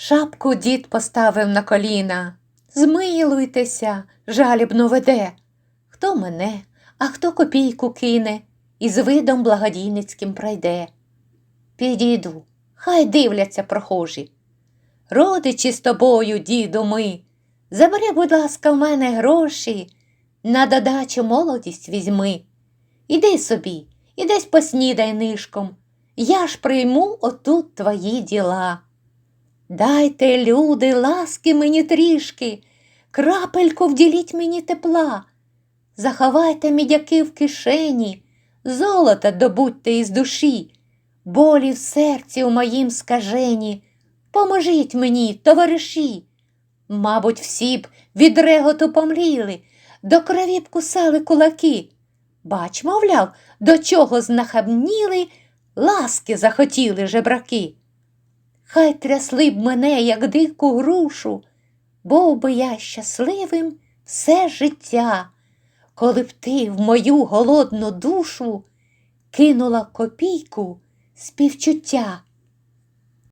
Шапку дід поставив на коліна. Змилуйтеся, жалібно веде. Хто мене, а хто копійку кине і з видом благодійницьким пройде. Підійду, хай дивляться прохожі. Родичі з тобою, діду, ми. Забери, будь ласка, в мене гроші, на додачу молодість візьми. Іди собі, і десь поснідай нишком. Я ж прийму отут твої діла. Дайте, люди, ласки мені трішки, крапельку вділіть мені тепла. Заховайте мідяки в кишені, золота добудьте із душі, болі в серці у моїм скажені. Поможіть мені, товариші. Мабуть, всі б від реготу помліли, до крові б кусали кулаки. Бач, мовляв, до чого знахабніли, ласки захотіли жебраки. Хай трясли б мене, як дику грушу, був би я щасливим все життя, коли б ти в мою голодну душу кинула копійку співчуття.